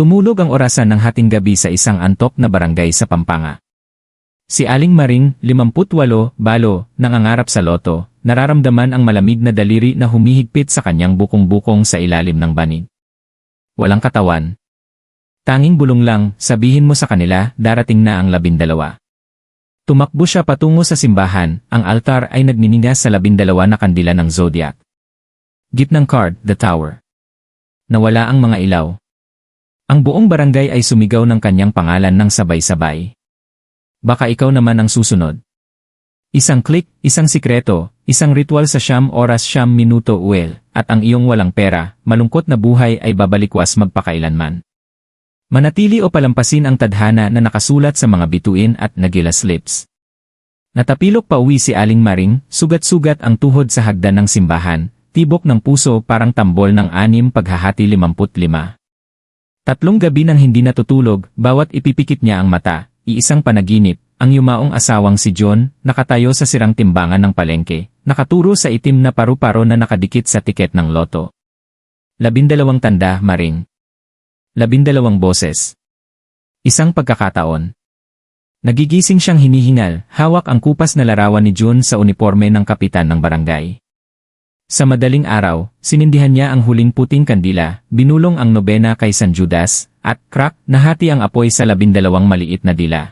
Tumulog ang orasan ng hating gabi sa isang antok na barangay sa Pampanga. Si Aling Maring, 58, balo, nangangarap sa loto, nararamdaman ang malamig na daliri na humihigpit sa kanyang bukong-bukong sa ilalim ng banig. Walang katawan. Tanging bulong lang, sabihin mo sa kanila, darating na ang labindalawa. Tumakbo siya patungo sa simbahan, ang altar ay nagniningas sa labindalawa na kandila ng zodiac. Gitnang card, the tower. Nawala ang mga ilaw. Ang buong barangay ay sumigaw ng kanyang pangalan ng sabay-sabay. Baka ikaw naman ang susunod. Isang click, isang sikreto, isang ritual sa siyam oras siyam minuto uel, at ang iyong walang pera, malungkot na buhay ay babalikwas magpakailanman. Manatili o palampasin ang tadhana na nakasulat sa mga bituin at nagila slips. Natapilok pa uwi si Aling Maring, sugat-sugat ang tuhod sa hagdan ng simbahan, tibok ng puso parang tambol ng anim paghahati 55. Tatlong gabi nang hindi natutulog, bawat ipipikit niya ang mata, iisang panaginip, ang yumaong asawang si John, nakatayo sa sirang timbangan ng palengke, nakaturo sa itim na paru-paro na nakadikit sa tiket ng loto. Labindalawang tanda, Maring. Labindalawang boses. Isang pagkakataon. Nagigising siyang hinihingal, hawak ang kupas na larawan ni June sa uniforme ng kapitan ng barangay. Sa madaling araw, sinindihan niya ang huling puting kandila, binulong ang nobena kay San Judas, at crack, nahati ang apoy sa labindalawang maliit na dila.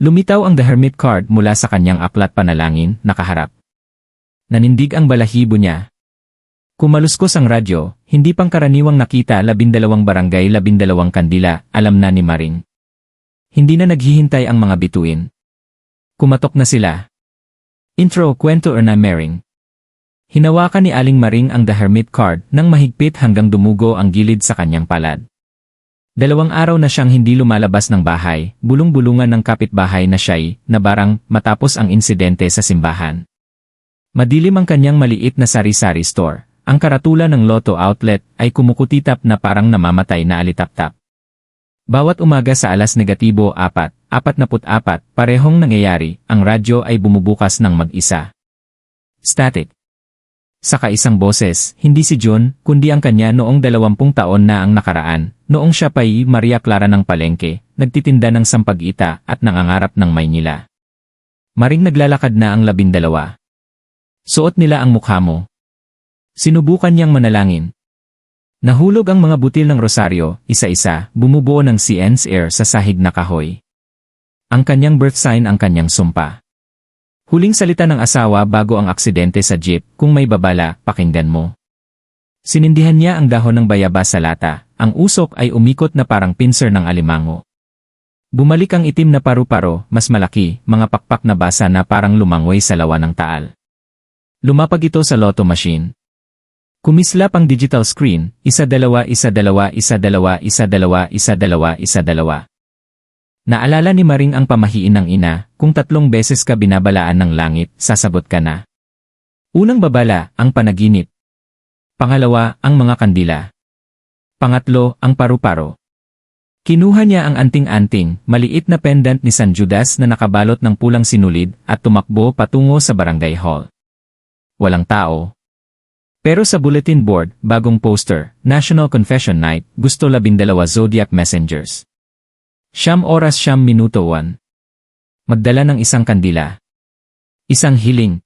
Lumitaw ang The Hermit card mula sa kanyang aklat panalangin, nakaharap. Nanindig ang balahibo niya. Kumaluskos ang radyo, hindi pang karaniwang nakita labindalawang barangay labindalawang kandila, alam na ni Maring. Hindi na naghihintay ang mga bituin. Kumatok na sila. Intro, kwento or na. Hinawakan ni Aling Maring ang The Hermit card nang mahigpit hanggang dumugo ang gilid sa kanyang palad. Dalawang araw na siyang hindi lumalabas ng bahay, bulong-bulungan ng kapitbahay na siya'y, na barang, matapos ang insidente sa simbahan. Madilim ang kanyang maliit na sari-sari store. Ang karatula ng Lotto Outlet ay kumukutitap na parang namamatay na alitap-tap. Bawat umaga sa alas negatibo 4, 44, parehong nangyayari, ang radyo ay bumubukas ng mag-isa. Static. Sa kaisang boses, hindi si John, kundi ang kanya noong dalawampung taon na ang nakaraan, noong siya pa'y Maria Clara ng Palengke, nagtitinda ng sampag-ita at nangangarap ng Maynila. Maring naglalakad na ang labindalawa. Suot nila ang mukha mo. Sinubukan niyang manalangin. Nahulog ang mga butil ng rosaryo, isa-isa, bumubuo ng CN's air sa sahig na kahoy. Ang kanyang birth sign ang kanyang sumpa. Huling salita ng asawa bago ang aksidente sa jeep, kung may babala, pakinggan mo. Sinindihan niya ang dahon ng bayabas sa lata, ang usok ay umikot na parang pincer ng alimango. Bumalik ang itim na paru-paro, mas malaki, mga pakpak na basa na parang lumangoy sa lawa ng taal. Lumapag ito sa lotto machine. Kumislap ang digital screen, isa dalawa isa dalawa isa dalawa isa dalawa isa dalawa isa dalawa. Naalala ni Maring ang pamahiin ng ina, kung tatlong beses ka binabalaan ng langit, sasabot ka na. Unang babala, ang panaginip. Pangalawa, ang mga kandila. Pangatlo, ang paru-paro. Kinuha niya ang anting-anting, maliit na pendant ni San Judas na nakabalot ng pulang sinulid at tumakbo patungo sa barangay hall. Walang tao. Pero sa bulletin board, bagong poster, National Confession Night, gusto labindalawa Zodiac Messengers. Siyam oras siyam minuto 1. Magdala ng isang kandila. Isang hiling.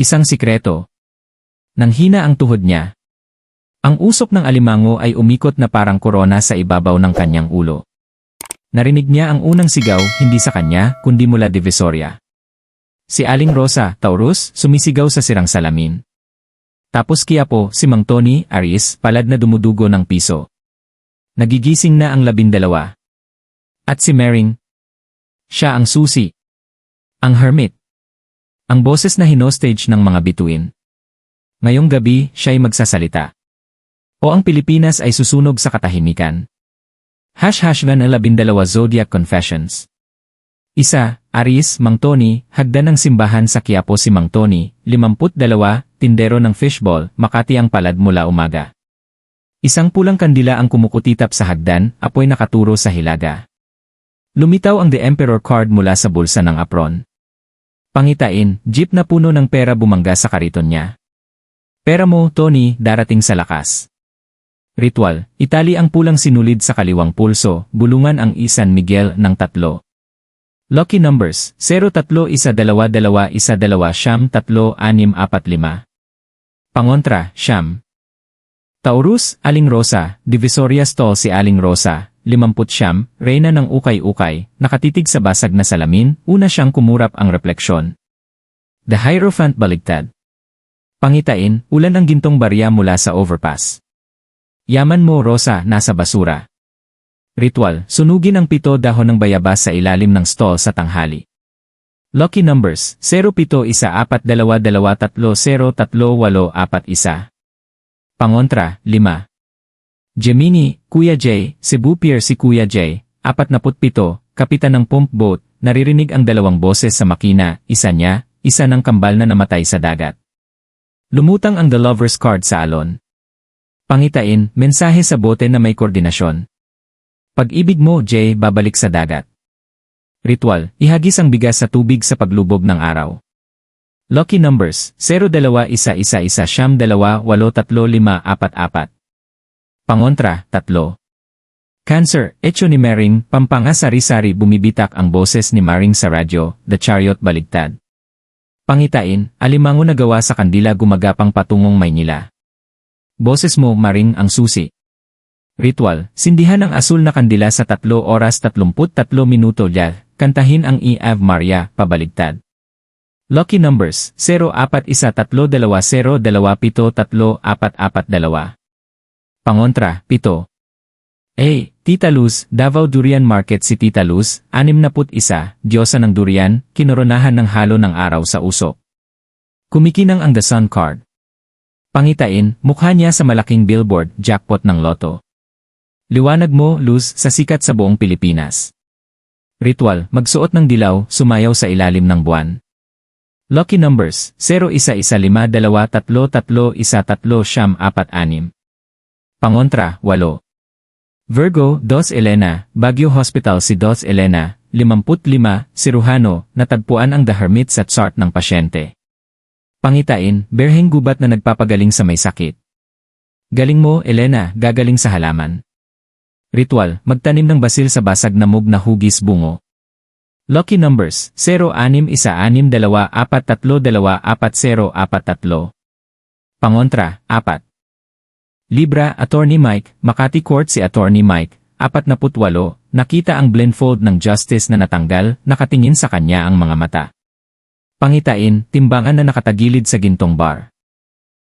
Isang sikreto. Nang hina ang tuhod niya. Ang usok ng alimango ay umikot na parang korona sa ibabaw ng kanyang ulo. Narinig niya ang unang sigaw, hindi sa kanya, kundi mula Divisoria. Si Aling Rosa, Taurus, sumisigaw sa sirang salamin. Tapos Kiapo, si Mang Tony, Aries, palad na dumudugo ng piso. Nagigising na ang labindalawa. At si Mering. Siya ang susi. Ang hermit. Ang boses na hinostage ng mga bituin. Ngayong gabi, siya'y magsasalita. O ang Pilipinas ay susunog sa katahimikan. Hash hash van labindalawa Zodiac Confessions. Isa, Aris, Mang Tony, hagdan ng simbahan sa Quiapo si Mang Tony, 52, tindero ng fishball, Makati ang palad mula umaga. Isang pulang kandila ang kumukutitap sa hagdan, apoy nakaturo sa hilaga. Lumitaw ang The Emperor card mula sa bulsa ng apron. Pangitain, jeep na puno ng pera bumangga sa kariton niya. Pera mo, Tony, darating sa lakas. Ritual, itali ang pulang sinulid sa kaliwang pulso, bulungan ang isan Miguel ng tatlo. Lucky numbers, 0 3 1 2 2 1 2 siyam 3 6 4 5. Pangontra, siyam. Taurus, Aling Rosa, Divisoria Stall si Aling Rosa, 50 siyam, reyna ng ukay-ukay, nakatitig sa basag na salamin, una siyang kumurap ang refleksyon. The Hierophant baligtad. Pangitain, ulan ang gintong barya mula sa overpass. Yaman mo, Rosa, nasa basura. Ritual, sunugin ang pito dahon ng bayabas sa ilalim ng stall sa tanghali. Lucky numbers, 071423303841. Pangontra, 5. Gemini, Kuya J, Cebu Pier si Kuya J, 47, kapitan ng pump boat, naririnig ang dalawang boses sa makina, isa niya, isa ng kambal na namatay sa dagat. Lumutang ang The Lover's Card sa alon. Pangitain, mensahe sa bote na may koordinasyon. Pag-ibig mo, Jay, babalik sa dagat. Ritual, ihagis ang bigas sa tubig sa paglubog ng araw. Lucky numbers, 021111 siyam 283544. Pangontra, 3. Cancer, Echo ni Mering, Pampanga Sari-Sari bumibitak ang boses ni Maring sa radyo, The Chariot Baligtad. Pangitain, alimango na gawa sa kandila gumagapang patungong Maynila. Boses mo, Maring, ang susi. Ritual, sindihan ang asul na kandila sa 3 oras 33 minuto ya, kantahin ang E. Ave Maria, pabaligtad. Lucky numbers, 041320273442. Pangontra, 7. A. Tita Luz, Davao Durian Market si Tita Luz, 61, Diyosa ng Durian, kinoronahan ng halo ng araw sa usok. Kumikinang ang The Sun Card. Pangitain, mukha niya sa malaking billboard, jackpot ng loto. Liwanag mo, Luz, sa sikat sa buong Pilipinas. Ritual, magsuot ng dilaw, sumayaw sa ilalim ng buwan. Lucky numbers, 0115233136. Pangontra, 8. Virgo, Dos Elena, Baguio Hospital si Dos Elena, 55, Sirujano, natagpuan ang The Hermit sa chart ng pasyente. Pangitain, berheng gubat na nagpapagaling sa may sakit. Galing mo, Elena, gagaling sa halaman. Ritual, magtanim ng basil sa basag na mug na hugis bungo. Lucky numbers, 061624324043. Pangontra, 4. Libra, Attorney Mike, Makati Court si Attorney Mike, 48, nakita ang blindfold ng justice na natanggal, nakatingin sa kanya ang mga mata. Pangitain, timbangan na nakatagilid sa gintong bar.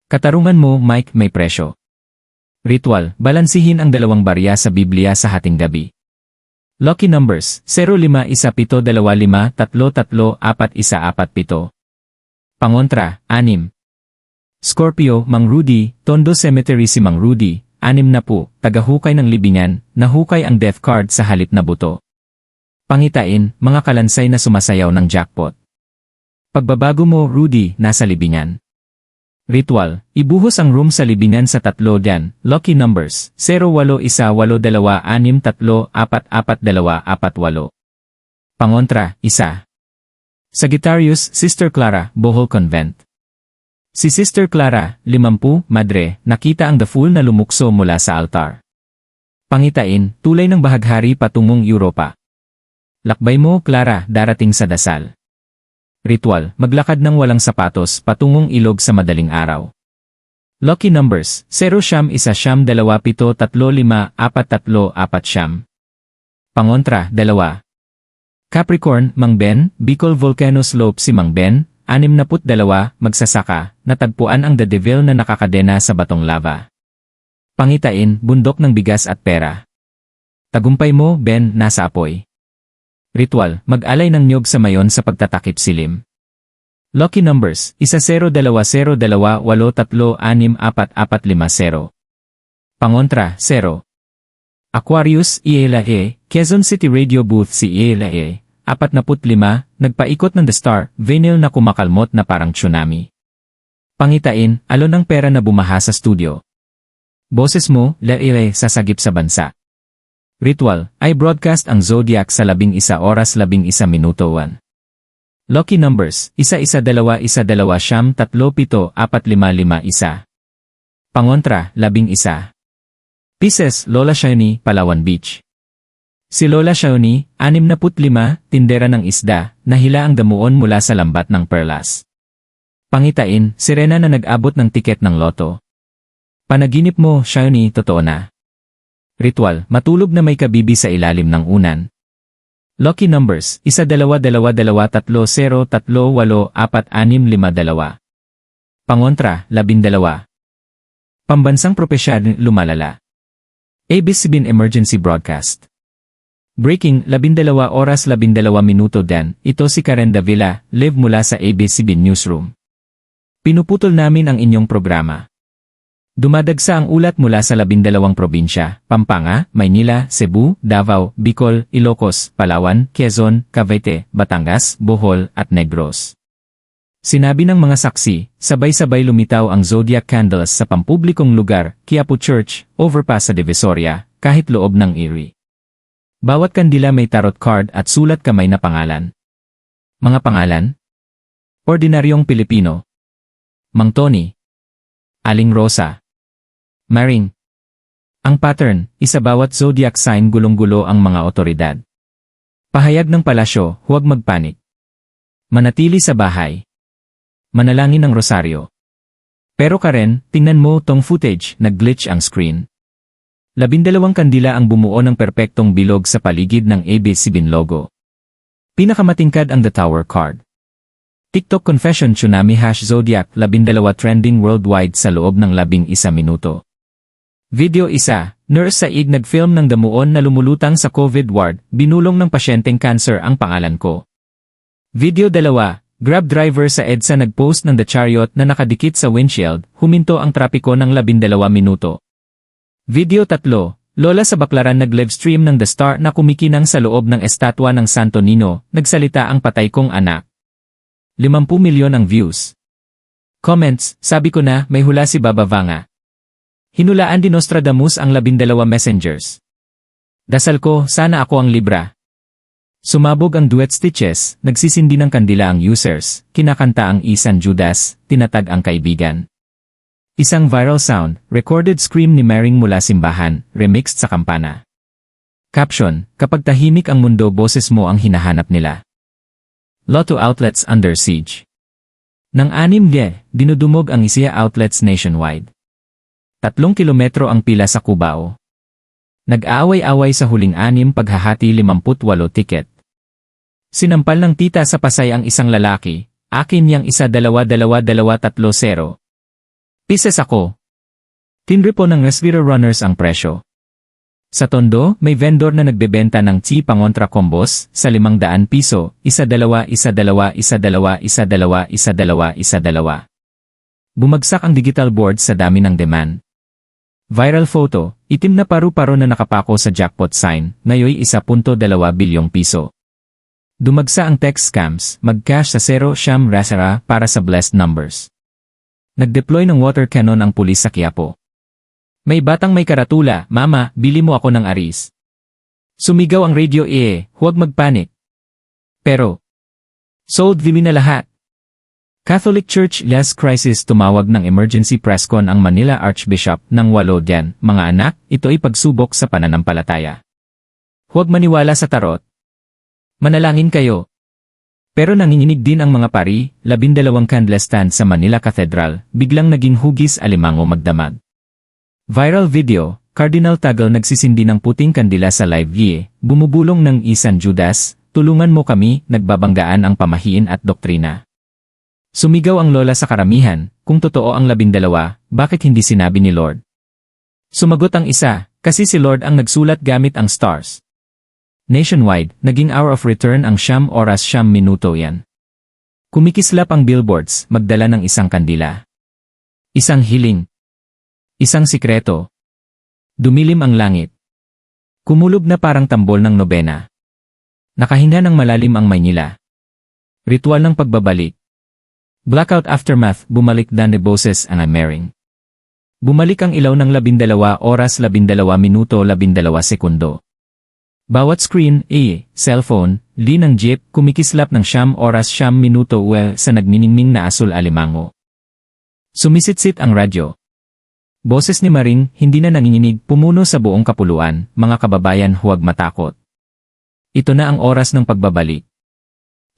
Katarungan mo, Mike, may presyo. Ritual, balansihin ang dalawang barya sa Biblia sa hating gabi. Lucky numbers, 051725334147. Pangontra, 6. Scorpio, Mang Rudy, Tondo Cemetery si Mang Rudy, anim na po, tagahukay ng libingan, nahukay ang death card sa halip na buto. Pangitain, mga kalansay na sumasayaw ng jackpot. Pagbabago mo, Rudy, nasa libingan. Ritual, ibuhos ang room sa libingan sa tatlo dyan, lucky numbers, 0812634448. Pangontra, isa. Sagittarius, Sister Clara, Bohol Convent. Si Sister Clara, 50, madre, nakita ang the fool na lumukso mula sa altar. Pangitain, tulay ng bahaghari patungong Europa. Lakbay mo, Clara, darating sa dasal. Ritual, maglakad ng walang sapatos patungong ilog sa madaling araw. Lucky numbers, 0 siyam isa siyam dalawa pito tatlo lima apat tatlo apat siyam. Pangontra, dalawa. Capricorn, Mang Ben, Bicol Volcano Slope si Mang Ben, 62, magsasaka, natagpuan ang The Devil na nakakadena sa batong lava. Pangitain, bundok ng bigas at pera. Tagumpay mo, Ben, nasa apoy. Ritual, mag-alay ng nyog sa mayon sa pagtatakip silim. Lucky numbers, isa 0 2 0 2 8 3 6 4 4 5 0. Pangontra, 0. Aquarius, Iela E, Quezon City Radio Booth si Iela E, 45, nagpaikot ng The Star, vinyl na kumakalmot na parang tsunami. Pangitain, alon ng pera na bumaha sa studio. Boses mo, laire, sasagip sa bansa. Ritual, ay broadcast ang Zodiac sa labing isa oras labing isa minuto 1. Lucky numbers, isa isa dalawa isa dalawa siyam tatlo pito apat lima lima isa. Pangontra, labing isa. Pisces, Lola Shawnee, Palawan Beach. Si Lola Shawnee, 65, tindera ng isda, nahila ang damuon mula sa lambat ng perlas. Pangitain, sirena na nag-abot ng tiket ng loto. Panaginip mo, Shawnee, totoo na. Ritual, matulog na may kabibi sa ilalim ng unan. Lucky numbers, isa dalawa dalawa dalawa tatlo zero tatlo walo apat anim lima dalawa. Pangontra, labindalawa. Pambansang propesyal, lumalala. ABS-CBN Emergency Broadcast. Breaking, 12 oras 12 minuto dan, ito si Karen Davila, live mula sa ABS-CBN Newsroom. Pinuputol namin ang inyong programa. Dumadagsa ang ulat mula sa 12 probinsya, Pampanga, Maynila, Cebu, Davao, Bicol, Ilocos, Palawan, Quezon, Cavite, Batangas, Bohol, at Negros. Sinabi ng mga saksi, sabay-sabay lumitaw ang zodiac candles sa pampublikong lugar, Quiapo Church, overpass sa Divisoria, kahit loob ng Erie. Bawat kandila may tarot card at sulat kamay na pangalan. Mga pangalan? Ordinaryong Pilipino. Mang Tony. Aling Rosa. Maring. Ang pattern, isa bawat zodiac sign gulong-gulo ang mga otoridad. Pahayag ng palasyo, huwag magpanik. Manatili sa bahay. Manalangin ng rosaryo. Pero Karen, tingnan mo tong footage, nag-glitch ang screen. Labindalawang kandila ang bumuo ng perpektong bilog sa paligid ng ABS-CBN logo. Pinakamatingkad ang The Tower card. TikTok Confession Tsunami Hash Zodiac labindalawa trending worldwide sa loob ng labing isa minuto. Video isa, nurse sa IG nag-film ng damuon na lumulutang sa COVID ward, binulong ng pasyenteng cancer ang pangalan ko. Video dalawa, Grab driver sa EDSA nag-post ng The Chariot na nakadikit sa windshield, huminto ang trapiko ng labindalawa minuto. Video 3. Lola sa Baklaran nag-livestream ng The Star na kumikinang sa loob ng estatwa ng Santo Nino, nagsalita ang patay kong anak. 50 milyon ang views. Comments, sabi ko na, may hula si Baba Vanga. Hinulaan din Nostradamus ang labindalawa messengers. Dasal ko, sana ako ang libra. Sumabog ang duet stitches, nagsisindi ng kandila ang users, kinakanta ang Isan Judas, tinatag ang kaibigan. Isang viral sound, recorded scream ni Maring mula simbahan, remixed sa kampana. Caption, kapag tahimik ang mundo boses mo ang hinahanap nila. Lotto outlets under siege. Nang anim liye, dinudumog ang ISIA outlets nationwide. Tatlong kilometro ang pila sa Cubao. Nag-aaway-away sa huling anim paghahati 58 tiket. Sinampal ng tita sa Pasay ang isang lalaki, akin yang isa dalawa dalawa dalawa tatlo zero, Pieces ako. Tinripo ng Resvira Runners ang presyo. Sa Tondo, may vendor na nagbebenta ng chi pangontra combos sa 500 piso, isa dalawa, isa dalawa, isa dalawa, isa dalawa, isa dalawa, isa dalawa. Bumagsak ang digital board sa dami ng demand. Viral photo, itim na paru-paro na nakapako sa jackpot sign, ngayoy 1.2 bilyong piso. Dumagsa ang text scams, mag-cash sa 0 siyam rasara para sa blessed numbers. Nag-deploy ng water cannon ang pulis sa Quiapo. May batang may karatula, Mama, bili mo ako ng aris. Sumigaw ang radio eh, huwag magpanik. Pero, sold vili na lahat. Catholic Church Less Crisis tumawag ng emergency press con ang Manila Archbishop ng walo diyan, mga anak, ito ay pagsubok sa pananampalataya. Huwag maniwala sa tarot. Manalangin kayo, pero nanginginig din ang mga pari, labindalawang candle stand sa Manila Cathedral, biglang naging hugis alimango magdamag. Viral video, Cardinal Tagal nagsisindi ng puting kandila sa live ye, bumubulong ng isan Judas, tulungan mo kami, nagbabanggaan ang pamahiin at doktrina. Sumigaw ang lola sa karamihan, kung totoo ang labindalawa, bakit hindi sinabi ni Lord? Sumagot ang isa, kasi si Lord ang nagsulat gamit ang stars. Nationwide, naging hour of return ang siyam oras siyam minuto yan. Kumikislap ang billboards, magdala ng isang kandila. Isang hiling. Isang sikreto. Dumilim ang langit. Kumulob na parang tambol ng nobena. Nakahinga ng malalim ang Maynila. Ritual ng pagbabalik. Blackout aftermath, bumalik Dan de Boses ang Amering. Bumalik ang ilaw ng labindalawa oras labindalawa minuto labindalawa sekundo. Bawat screen, A, cellphone, li ng jeep, kumikislap ng siyam oras siyam minuto well sa nagniningning na asul alimango. Sumisitsit ang radyo. Boses ni Maring, hindi na nanginginig, pumuno sa buong kapuluan, mga kababayan huwag matakot. Ito na ang oras ng pagbabalik.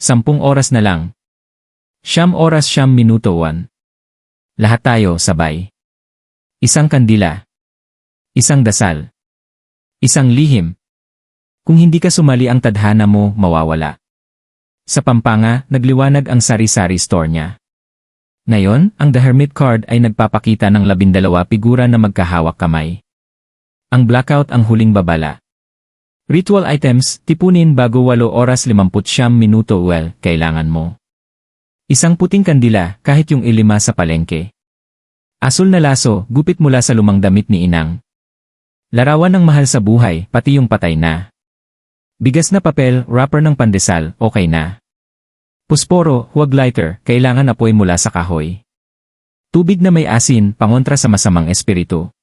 Sampung oras na lang. Siyam oras siyam minuto one. Lahat tayo sabay. Isang kandila. Isang dasal. Isang lihim. Kung hindi ka sumali ang tadhana mo, mawawala. Sa Pampanga, nagliwanag ang sari-sari store niya. Ngayon, ang The Hermit card ay nagpapakita ng labindalawa figura na magkahawak kamay. Ang blackout ang huling babala. Ritual items, tipunin bago 8 oras 50 minuto well, kailangan mo. Isang puting kandila, kahit yung ilima sa palengke. Asul na laso, gupit mula sa lumang damit ni Inang. Larawan ng mahal sa buhay, pati yung patay na. Bigas na papel, wrapper ng pandesal, okay na. Pusporo, huwag lighter, kailangan apoy mula sa kahoy. Tubig na may asin, pangontra sa masamang espiritu.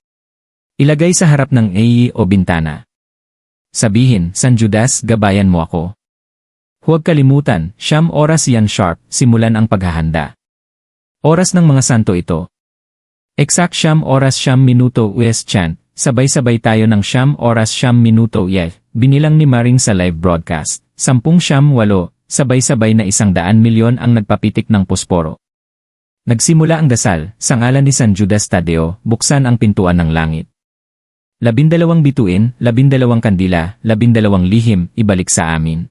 Ilagay sa harap ng AE o bintana. Sabihin, San Judas, gabayan mo ako. Huwag kalimutan, siyam oras yan sharp, simulan ang paghahanda. Oras ng mga santo ito. Exact siyam oras siyam minuto West chant, sabay-sabay tayo ng siyam oras siyam minuto yeh, binilang ni Maring sa live broadcast, sampung siyam walo, sabay-sabay na isang daan milyon ang nagpapitik ng posporo. Nagsimula ang dasal, sa ngalan ni San Judas Tadeo, buksan ang pintuan ng langit. Labindalawang bituin, labindalawang kandila, labindalawang lihim, ibalik sa amin.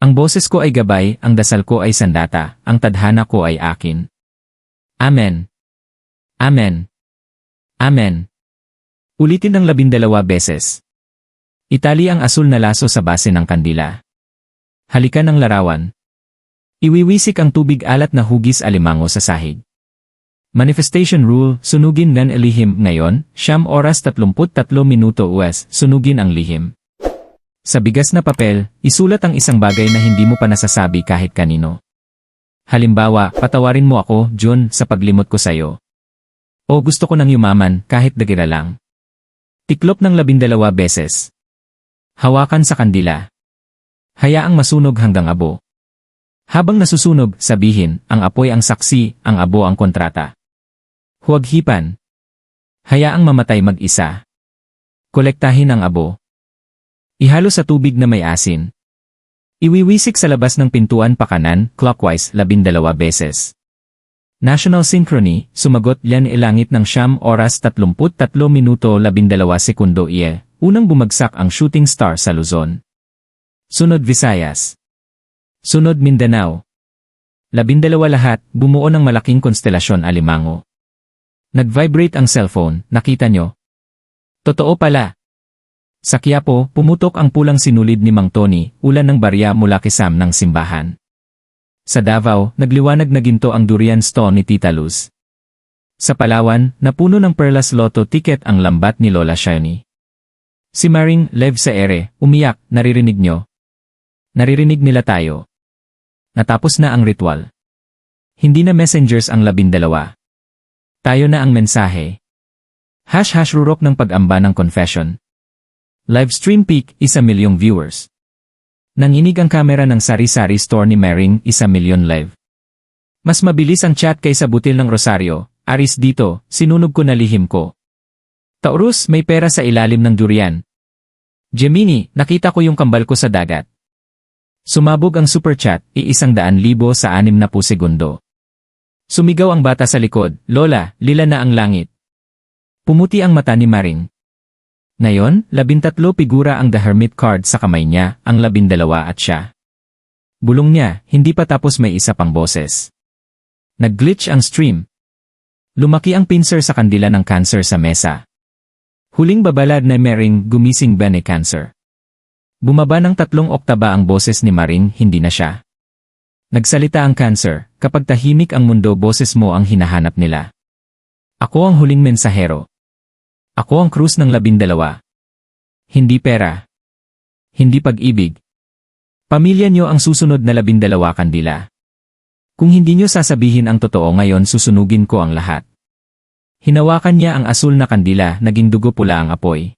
Ang boses ko ay gabay, ang dasal ko ay sandata, ang tadhana ko ay akin. Amen. Amen. Amen. Ulitin ng labindalawa beses. Itali ang asul na laso sa base ng kandila. Halikan ng larawan. Iwiwisik ang tubig alat na hugis alimango sa sahig. Manifestation Rule, sunugin ng elihim ngayon, siyam oras 33 minuto US, sunugin ang lihim. Sa bigas na papel, isulat ang isang bagay na hindi mo pa nasasabi kahit kanino. Halimbawa, patawarin mo ako, Jun, sa paglimot ko sa'yo. O gusto ko ng yumaman, kahit dagira lang. Tiklop ng labindalawa beses. Hawakan sa kandila. Hayaang masunog hanggang abo. Habang nasusunog, sabihin, ang apoy ang saksi, ang abo ang kontrata. Huwag hipan. Hayaang mamatay mag-isa. Kolektahin ang abo. Ihalo sa tubig na may asin. Iwiwisik sa labas ng pintuan pakanan, clockwise, labindalawa beses. National Synchrony, sumagot yan ilangit ng siyam oras 33 minuto 12 sekundo iye, unang bumagsak ang shooting star sa Luzon. Sunod Visayas. Sunod Mindanao. Labindalawa lahat, bumuo ng malaking konstelasyon alimango. Nag-vibrate ang cellphone, nakita nyo? Totoo pala. Sa Quiapo, pumutok ang pulang sinulid ni Mang Tony, ulan ng barya mula kisam ng simbahan. Sa Davao, nagliwanag na ginto ang durian stone ni Tita Luz. Sa Palawan, napuno ng Perlas Lotto ticket ang lambat ni Lola Shani. Si Maring Lev sa ere, umiyak, naririnig nyo, Naririnig nila tayo. Natapos na ang ritual. Hindi na messengers ang labindalawa. Tayo na ang mensahe. Hash-hash rurok ng pag-amba ng confession. Livestream peak, isa milyong viewers. Nanginig ang kamera ng sari-sari store ni Mering, isa milyon live. Mas mabilis ang chat kaysa butil ng rosaryo. Aris dito, sinunog ko na lihim ko. Taurus, may pera sa ilalim ng durian. Gemini, nakita ko yung kambal ko sa dagat. Sumabog ang superchat, iisang daan libo sa anim na po segundo. Sumigaw ang bata sa likod, Lola, lila na ang langit. Pumuti ang mata ni Maring. Ngayon, labintatlo figura ang The Hermit card sa kamay niya, ang labindalawa at siya. Bulong niya, hindi pa tapos may isa pang boses. Nag-glitch ang stream. Lumaki ang pincer sa kandila ng cancer sa mesa. Huling babalad na Mering gumising ba ni cancer. Bumaba ng tatlong oktaba ang boses ni Maring, hindi na siya. Nagsalita ang cancer, kapag tahimik ang mundo boses mo ang hinahanap nila. Ako ang huling mensahero. Ako ang krus ng labindalawa. Hindi pera. Hindi pag-ibig. Pamilya niyo ang susunod na labindalawa kandila. Kung hindi niyo sasabihin ang totoo ngayon susunugin ko ang lahat. Hinawakan niya ang asul na kandila, naging dugo pula ang apoy.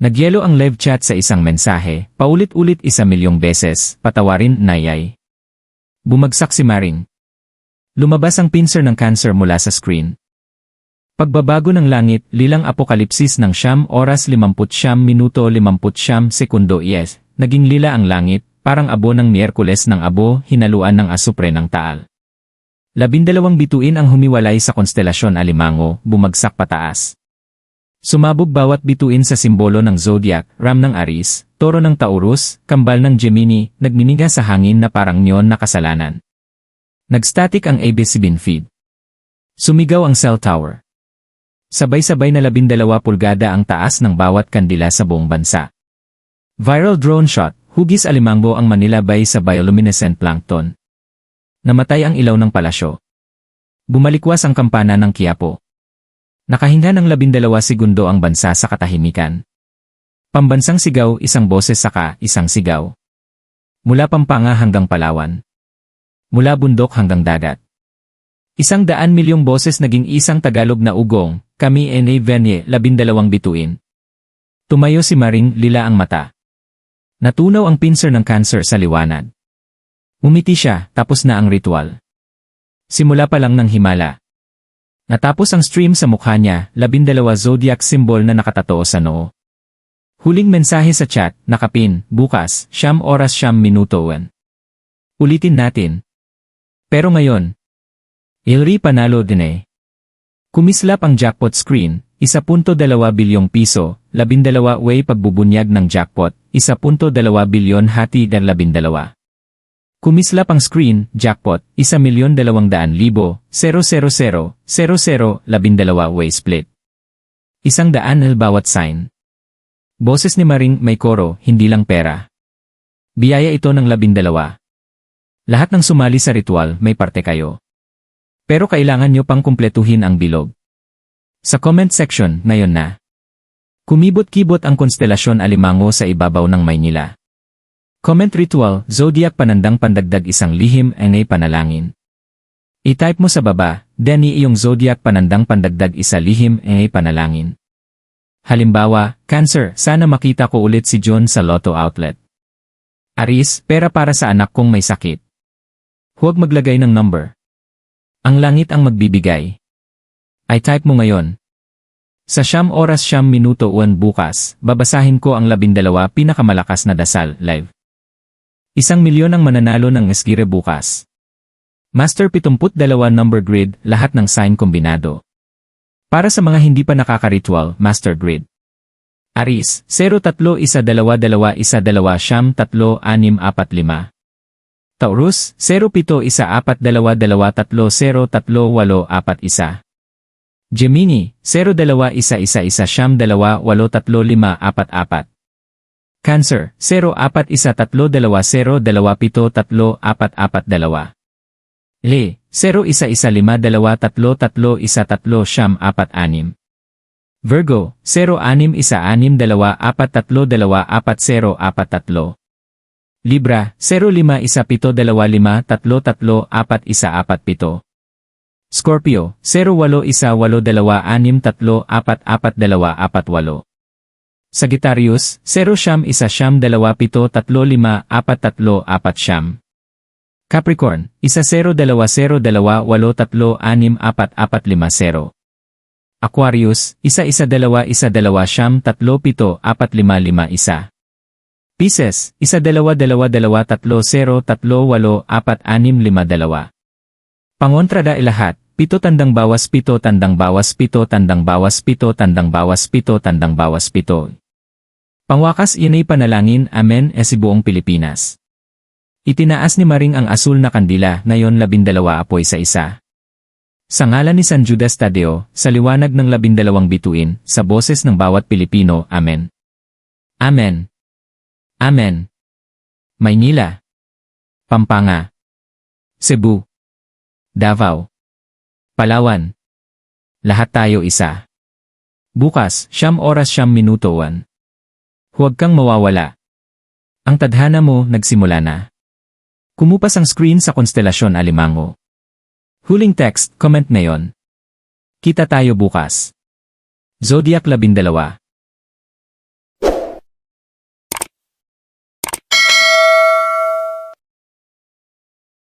Nagyelo ang live chat sa isang mensahe, paulit-ulit isa milyong beses, patawarin, nayay. Bumagsak si Maring. Lumabas ang pincer ng cancer mula sa screen. Pagbabago ng langit, lilang apokalipsis ng siyam oras 50 siyam minuto 50 siyam sekundo yes, naging lila ang langit, parang abo ng Miyerkules ng abo, hinaluan ng asupre ng taal. Labindalawang bituin ang humiwalay sa konstelasyon alimango, bumagsak pataas. Sumabog bawat bituin sa simbolo ng zodiac, ram ng Aris, toro ng Taurus, kambal ng Gemini, nagminiga sa hangin na parang neon na kasalanan. Nagstatic ang ABS-CBN feed. Sumigaw ang cell tower. Sabay-sabay na labindalawa pulgada ang taas ng bawat kandila sa buong bansa. Viral drone shot, hugis alimango ang Manila Bay sa bioluminescent plankton. Namatay ang ilaw ng palasyo. Bumalikwas ang kampana ng Quiapo. Nakahinga ng labindalawa segundo ang bansa sa katahimikan. Pambansang sigaw, isang boses saka, isang sigaw. Mula Pampanga hanggang Palawan. Mula bundok hanggang dagat. Isang daan milyong boses naging isang Tagalog na ugong, kami N.A. Venye, labindalawang bituin. Tumayo si Maring, lila ang mata. Natunaw ang pincer ng cancer sa liwanag. Umiti siya, tapos na ang ritual. Simula pa lang ng himala. Natapos ang stream sa mukha niya, labindalawa zodiac symbol na nakatato sa noo. Huling mensahe sa chat, nakapin, bukas, siyam oras siyam minutoan. Ulitin natin. Pero ngayon, Ilri panalo din eh. Kumislap ang jackpot screen, 1.2 bilyong piso, 12 way pagbubunyag ng jackpot, 1.2 bilyon hati dan 12. Kumislap ang screen, jackpot, 1,200,000, 000, 00, 12 way split. Isang daan al bawat sign. Boses ni Maring may koro, hindi lang pera. Biyaya ito ng labindalawa. Lahat ng sumali sa ritual, may parte kayo. Pero kailangan nyo pang kumpletuhin ang bilog. Sa comment section, ngayon na. Kumibot-kibot ang konstelasyon alimango sa ibabaw ng Maynila. Comment ritual, zodiac panandang pandagdag isang lihim ay panalangin. I-type mo sa baba, Denny iyong zodiac panandang pandagdag isa lihim ay panalangin. Halimbawa, Cancer, sana makita ko ulit si John sa Lotto Outlet. Aris, pera para sa anak kong may sakit. Huwag maglagay ng number. Ang langit ang magbibigay. I type mo ngayon. Sa siyam oras siyam minuto uwan bukas, babasahin ko ang labindalawa pinakamalakas na dasal, live. Isang milyon ang mananalo ng Esgire bukas. Master 72 number grid, lahat ng sign kombinado. Para sa mga hindi pa nakaka-ritual, Master Grid. Aris, 03 isa dalawa dalawa isa dalawa siyam tatlo anim apat lima. Taurus, 07 isa apat dalawa dalawa tatlo 0 tatlo walo apat isa. Gemini, 02 isa isa isa siyam dalawa walo tatlo lima apat apat. Cancer, 04 isa tatlo dalawa 0 dalawa pito tatlo apat apat dalawa. Le, 0 isa isa lima dalawa tatlo tatlo isa tatlo siyam apat anim. Virgo, 06 Libra, 051525334147. Scorpio, 081826244428. Sagittarius, 091727354344. Capricorn, 102028364450. Aquarius, 111212374551. Pieces, isa dalawa dalawa dalawa tatlo zero tatlo walo apat anim lima dalawa. Pangontrada ilahat, pito tandang bawas pito tandang bawas pito tandang bawas pito tandang bawas pito tandang bawas pito. Pangwakas inay panalangin, Amen, e si buong Pilipinas. Itinaas ni Maring ang asul na kandila, ngayon labindalawa apoy sa isa. Sa ngalan ni San Judas Tadeo, sa liwanag ng labindalawang bituin, sa boses ng bawat Pilipino, Amen. Amen. Amen. Maynila. Pampanga. Cebu. Davao. Palawan. Lahat tayo isa. Bukas, siyam oras siyam minutoan. Huwag kang mawawala. Ang tadhana mo nagsimula na. Kumupas ang screen sa konstelasyon Alimango. Huling text, comment ngayon. Kita tayo bukas. Zodiac 12.